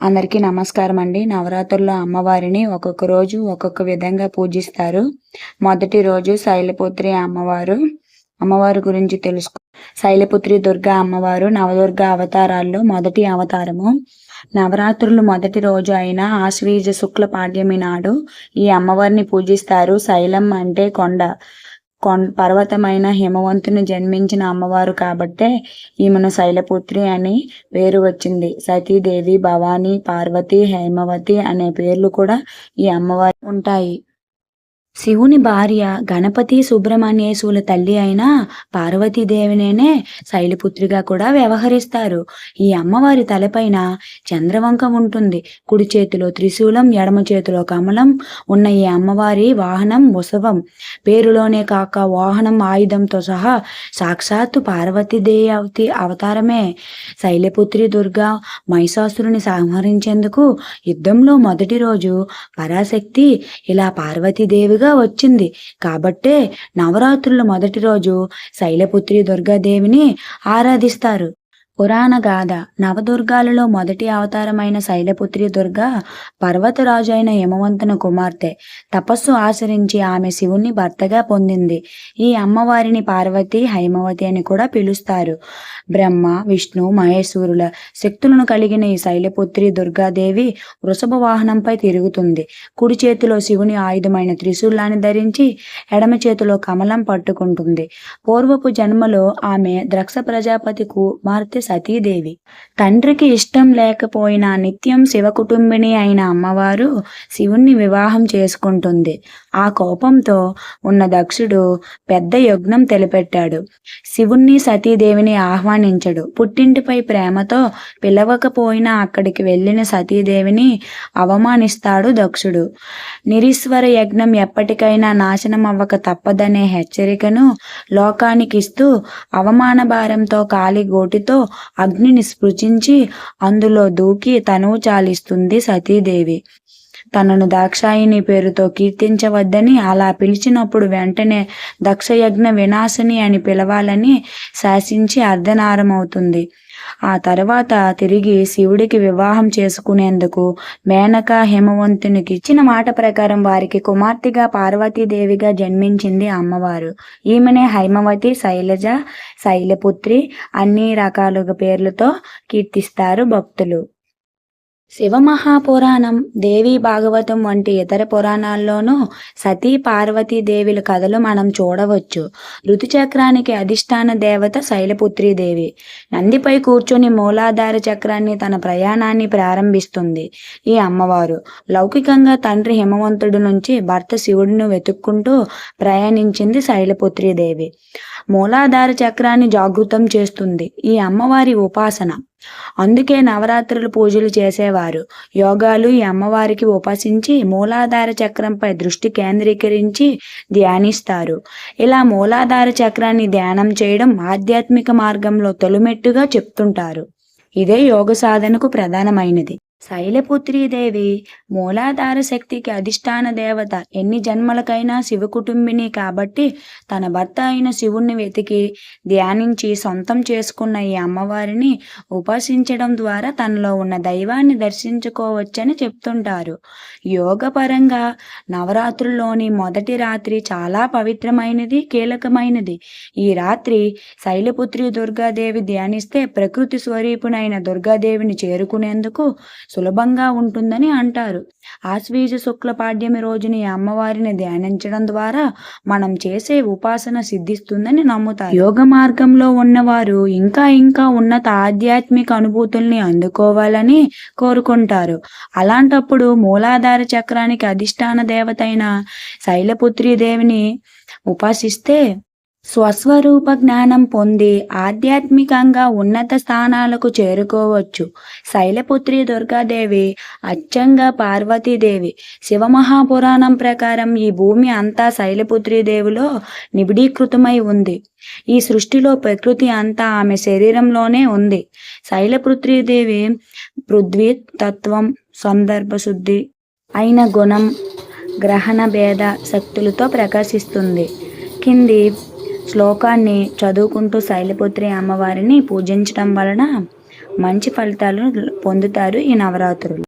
అందరికీ నమస్కారం అండి. నవరాత్రుల్లో అమ్మవారిని ఒక్కొక్క రోజు ఒక్కొక్క విధంగా పూజిస్తారు. మొదటి రోజు శైలపుత్రి అమ్మవారు. అమ్మవారి గురించి తెలుసుకో శైలపుత్రి దుర్గా అమ్మవారు నవదుర్గ అవతారాల్లో మొదటి అవతారము. నవరాత్రులు మొదటి రోజు అయిన ఆశ్వీజ శుక్ల పాడ్యమి నాడు ఈ అమ్మవారిని పూజిస్తారు. శైలం అంటే కొండ. కొం పర్వతమైన హిమవంతుని జన్మించిన అమ్మవారు కాబట్టే ఈమెను శైలపుత్రి అని పేరు వచ్చింది. సతీదేవి భవానీ పార్వతి హేమవతి అనే పేర్లు కూడా ఈ అమ్మవారి ఉంటాయి. శివుని భార్య గణపతి సుబ్రహ్మణ్యేశుల తల్లి అయిన పార్వతీదేవినేనే శైలపుత్రిగా కూడా వ్యవహరిస్తారు. ఈ అమ్మవారి తలపైన చంద్రవంక ఉంటుంది. కుడి చేతిలో త్రిశూలం ఎడమ చేతిలో కమలం ఉన్న ఈ అమ్మవారి వాహనం ఉసవం పేరులోనే కాక వాహనం ఆయుధంతో సహా సాక్షాత్తు పార్వతీదేవి అవతారమే. శైలపుత్రి దుర్గా మహిషాసురుని సంహరించేందుకు యుద్ధంలో మొదటి రోజు పరాశక్తి ఇలా పార్వతీదేవిగా వచ్చింది. కాబట్టే నవరాత్రుల మొదటి రోజు శైలపుత్రి దుర్గాదేవిని ఆరాధిస్తారు. పురాణగాథ నవదుర్గాలలో మొదటి అవతారమైన శైలపుత్రి దుర్గ పర్వతరాజు అయిన యమవంతుని కుమార్తె. తపస్సు ఆచరించి ఆమె శివుణ్ణి భర్తగా పొందింది. ఈ అమ్మవారిని పార్వతి హైమవతి అని కూడా పిలుస్తారు. బ్రహ్మ విష్ణు మహేశ్వరుల శక్తులను కలిగిన ఈ శైలపుత్రి దుర్గాదేవి వృషభ వాహనంపై తిరుగుతుంది. కుడి చేతిలో శివుని ఆయుధమైన త్రిశూలాన్ని ధరించి ఎడమ చేతిలో కమలం పట్టుకుంటుంది. పూర్వపు జన్మలో ఆమె ద్రక్ష ప్రజాపతి కుమార్తె సతీదేవి. తండ్రికి ఇష్టం లేకపోయినా నిత్యం శివ కుటుంబిని అయిన అమ్మవారు శివుణ్ణి వివాహం చేసుకుంటుంది. ఆ కోపంతో ఉన్న దక్షుడు పెద్ద యజ్ఞం తెలిపెట్టాడు. శివుణ్ణి సతీదేవిని ఆహ్వానించడు. పుట్టింటిపై ప్రేమతో పిలవకపోయినా అక్కడికి వెళ్ళిన సతీదేవిని అవమానిస్తాడు దక్షుడు. నిరీశ్వర యజ్ఞం ఎప్పటికైనా నాశనం అవ్వక తప్పదనే హెచ్చరికను లోకానికిస్తూ అవమాన భారంతో కాలి గోటితో అగ్నిని స్పృశించి అందులో దూకి తనువు చాలిస్తుంది సతీదేవి. తనను దాక్షాయిని పేరుతో కీర్తించవద్దని అలా పిలిచినప్పుడు వెంటనే దక్షయజ్ఞ వినాశిని అని పిలవాలని శాసించి అర్ధనారమవుతుంది. ఆ తర్వాత తిరిగి శివుడికి వివాహం చేసుకునేందుకు మేనక హేమవంతునికి ఇచ్చిన మాట ప్రకారం వారికి కుమార్తెగా పార్వతీదేవిగా జన్మించింది అమ్మవారు. ఈమెనే హైమవతి శైలజ శైలపుత్రి అన్ని రకాలుగా పేర్లతో కీర్తిస్తారు భక్తులు. శివమహాపురాణం దేవి భాగవతం వంటి ఇతర పురాణాల్లోనూ సతీ పార్వతీ దేవిల కథలు మనం చూడవచ్చు. ఋతుచక్రానికి అధిష్టాన దేవత శైలపుత్రీదేవి నందిపై కూర్చొని మూలాధార చక్రాన్ని తన ప్రయాణాన్ని ప్రారంభిస్తుంది. ఈ అమ్మవారు లౌకికంగా తండ్రి హిమవంతుడి నుంచి భర్త శివుడిని వెతుక్కుంటూ ప్రయాణించింది శైలపుత్రీదేవి మూలాధార చక్రాన్ని జాగృతం చేస్తుంది ఈ అమ్మవారి ఉపాసన. అందుకే నవరాత్రులు పూజలు చేసేవారు. యోగాలు ఈ అమ్మవారికి ఉపాసించి మూలాధార చక్రంపై దృష్టి కేంద్రీకరించి ధ్యానిస్తారు. ఇలా మూలాధార చక్రాన్ని ధ్యానం చేయడం ఆధ్యాత్మిక మార్గంలో తొలిమెట్టుగా చెప్తుంటారు. ఇదే యోగ సాధనకు ప్రధానమైనది. శైలపుత్రీదేవి మూలాధార శక్తికి అధిష్టాన దేవత ఎన్ని జన్మలకైనా శివ కుటుంబిని కాబట్టి తన భర్త అయిన శివుణ్ణి వెతికి ధ్యానించి సొంతం చేసుకున్న ఈ అమ్మవారిని ఉపాసించడం ద్వారా తనలో ఉన్న దైవాన్ని దర్శించుకోవచ్చని చెప్తుంటారు. యోగపరంగా నవరాత్రుల్లోని మొదటి రాత్రి చాలా పవిత్రమైనది కీలకమైనది. ఈ రాత్రి శైలపుత్రి దుర్గాదేవి ధ్యానిస్తే ప్రకృతి స్వరూపునైన దుర్గాదేవిని చేరుకునేందుకు సులభంగా ఉంటుందని అంటారు. ఆశ్వీజ శుక్ల పాడ్యమి రోజుని అమ్మవారిని ధ్యానించడం ద్వారా మనం చేసే ఉపాసన సిద్ధిస్తుందని నమ్ముతారు. యోగ మార్గంలో ఉన్నవారు ఇంకా ఇంకా ఉన్నత ఆధ్యాత్మిక అనుభూతుల్ని అందుకోవాలని కోరుకుంటారు. అలాంటప్పుడు మూలాధార చక్రానికి అధిష్టాన దేవతైన శైలపుత్రి దేవిని ఉపాసిస్తే స్వస్వరూప జ్ఞానం పొంది ఆధ్యాత్మికంగా ఉన్నత స్థానాలకు చేరుకోవచ్చు. శైలపుత్రి దుర్గాదేవి అచ్చంగా పార్వతీదేవి. శివమహాపురాణం ప్రకారం ఈ భూమి అంతా శైలపుత్రీదేవిలో నిబిడీకృతమై ఉంది. ఈ సృష్టిలో ప్రకృతి అంతా ఆమె శరీరంలోనే ఉంది. శైలపుత్రీదేవి పృథ్వీ తత్వం సందర్భ శుద్ధి అయిన గుణం గ్రహణ భేద శక్తులతో ప్రకాశిస్తుంది. కింది శ్లోకాన్ని చదువుకుంటూ శైలపుత్రి అమ్మవారిని పూజించడం వలన మంచి ఫలితాలు పొందుతారు ఈ నవరాత్రులు.